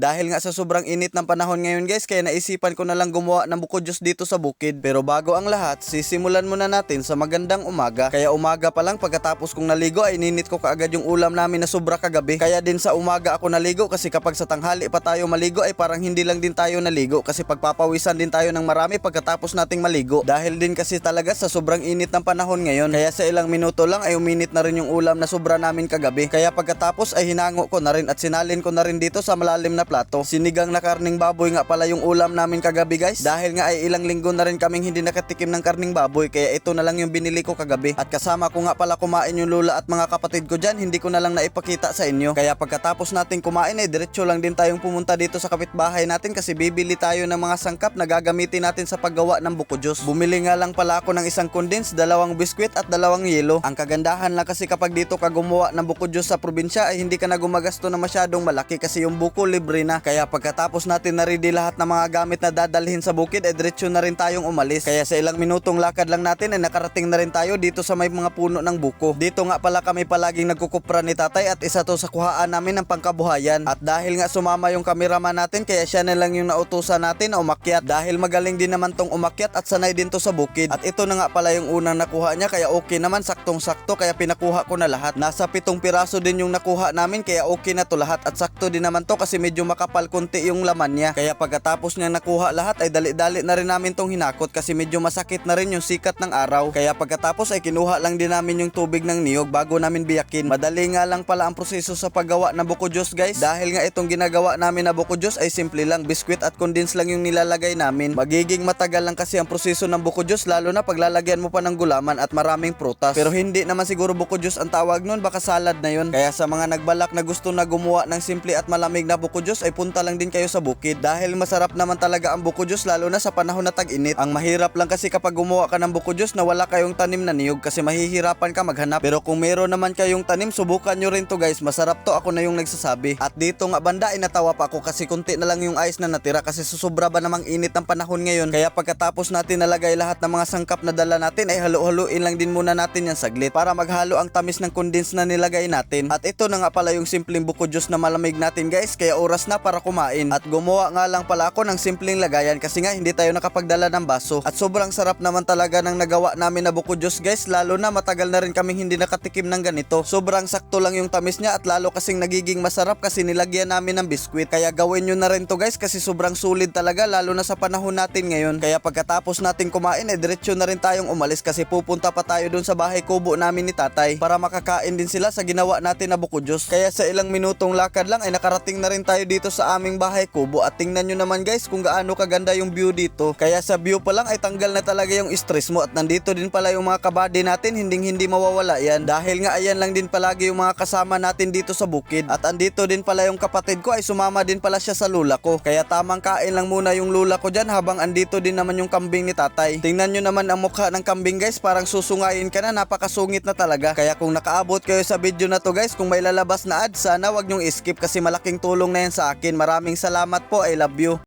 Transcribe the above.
Dahil nga sa sobrang init ng panahon ngayon guys, kaya naisipan ko na lang gumawa ng buko juice dito sa bukid. Pero bago ang lahat, sisimulan muna natin sa magandang umaga. Kaya umaga pa lang pagkatapos kong naligo ay ninit ko kaagad yung ulam namin na sobra kagabi. Kaya din sa umaga ako naligo kasi kapag sa tanghali pa tayo maligo ay parang hindi lang din tayo naligo kasi pagpapawisan din tayo ng marami pagkatapos nating maligo. Dahil din kasi talaga sa sobrang init ng panahon ngayon. Kaya sa ilang minuto lang ay uminit na rin yung ulam na sobra namin kagabi. Kaya pagkatapos ay hinango ko na rin at sinalin ko na rin dito sa malalim na plato. Sinigang na karning baboy nga pala yung ulam namin kagabi guys. Dahil nga ay ilang linggo na rin kaming hindi nakatikim ng karning baboy kaya ito na lang yung binili ko kagabi. At kasama ko nga pala kumain yung lula at mga kapatid ko dyan. Hindi ko na lang naipakita sa inyo. Kaya pagkatapos natin kumain ay diretso lang din tayong pumunta dito sa kapitbahay natin kasi bibili tayo ng mga sangkap na gagamitin natin sa paggawa ng buko juice. Bumili nga lang pala ako ng isang condense, dalawang biskwit at dalawang yelo. Ang kagandahan lang kasi kapag dito ka gumawa ng buko juice sa probinsya ay hindi ka na gumagasto na masyadong malaki kasi yung buko libre na. Kaya pagkatapos natin na ready lahat ng mga gamit na dadalhin sa bukid ay diretso na rin tayong umalis. Kaya sa ilang minutong lakad lang natin ay nakarating na rin tayo dito sa may mga puno ng buko. Dito nga pala kami palaging nagkukupra ni tatay at isa to sa kuhaan namin ng pangkabuhayan. At dahil nga sumama yung kameraman natin kaya siya na lang yung nautusan natin na umakyat. Dahil magaling din naman tong umakyat at sanay din to sa bukid. At ito na nga pala yung unang nakuha niya kaya okay naman saktong sakto kaya pinakuha ko na lahat. Nasa pitong piraso din yung nakuha namin kaya okay na to lahat at sakto din naman to kasi medyo makapal konti yung laman niya. Kaya pagkatapos niya nakuha lahat ay dali-dali na rin namin tong hinakot kasi medyo masakit na rin yung sikat ng araw. Kaya pagkatapos ay kinuha lang din namin yung tubig ng niyog bago namin biyakin. Madali nga lang pala ang proseso sa paggawa ng buko juice guys. Dahil nga itong ginagawa namin na buko juice ay simple lang biskwit at condense lang yung nilalagay namin. Magiging matagal lang kasi ang proseso ng buko juice lalo na paglalagyan mo pa ng gulaman at maraming prutas. Pero hindi naman siguro buko juice ang tawag nun baka salad na yun. Kaya sa mga nagbalak na gusto na gumawa ng simple at malamig na buko juice ay punta lang din kayo sa bukid. Dahil masarap naman talaga ang buko juice lalo na sa panahon na tag-init. Ang mahirap lang kasi kapag gumawa ka ng buko juice na wala kayong tanim na niyog kasi mahihirapan ka maghanap. Pero kung meron naman kayong tanim, subukan nyo rin to guys. Masarap to ako na yung nagsasabi. At dito nga banda ay natawa pa ako kasi kunti na lang yung ice na natira kasi susubra ba namang init ang panahon ngayon. Kaya pagkatapos natin nalagay lahat ng mga sangkap na dala natin ay halu-haluin lang din muna natin yan saglit para maghalo ang tamis ng condense na nilagay natin. At ito na nga pala yung simpleng buko juice na malamig natin guys kaya oras na para kumain. At gumawa nga lang pala ako ng simpleng lagayan kasi nga hindi tayo nakapagdala ng baso. At sobrang sarap naman talaga ng nagawa namin na buko juice guys lalo na matagal na rin kaming hindi nakatikim ng ganito. Sobrang sakto lang yung tamis niya at lalo kasing nagiging masarap kasi nilagyan namin ng biskwit. Kaya gawin nyo na rin to guys kasi sobrang sulit talaga lalo na sa panahon natin ngayon. Kaya pagkatapos natin kumain eh diretso na rin tayong umalis kasi pupunta pa tayo dun sa bahay kubo namin ni tatay para makakain din sila sa ginawa natin na buko juice. Kaya sa ilang minutong lakad lang ay nakarating na rin tayo dito sa aming bahay kubo. At tingnan nyo naman guys kung gaano kaganda yung view dito. Kaya sa view pa lang ay tanggal na talaga yung stress mo. At nandito din pala yung mga kabady natin hinding hindi mawawala yan. Dahil nga ayan lang din palagi yung mga kasama natin dito sa bukid. At andito din pala yung kapatid ko ay sumama din pala siya sa lula ko. Kaya tamang kain lang muna yung lula ko dyan habang andito din naman yung kambing ni tatay. Tingnan nyo naman ang mukha ng kambing guys. Parang susungayin ka na napakasungit na talaga. Kaya kung nakaabot kayo sa video na to guys kung may lalabas na ad sana wag nyong skip kasi malaking tulong na yan sa akin. Maraming salamat po. I love you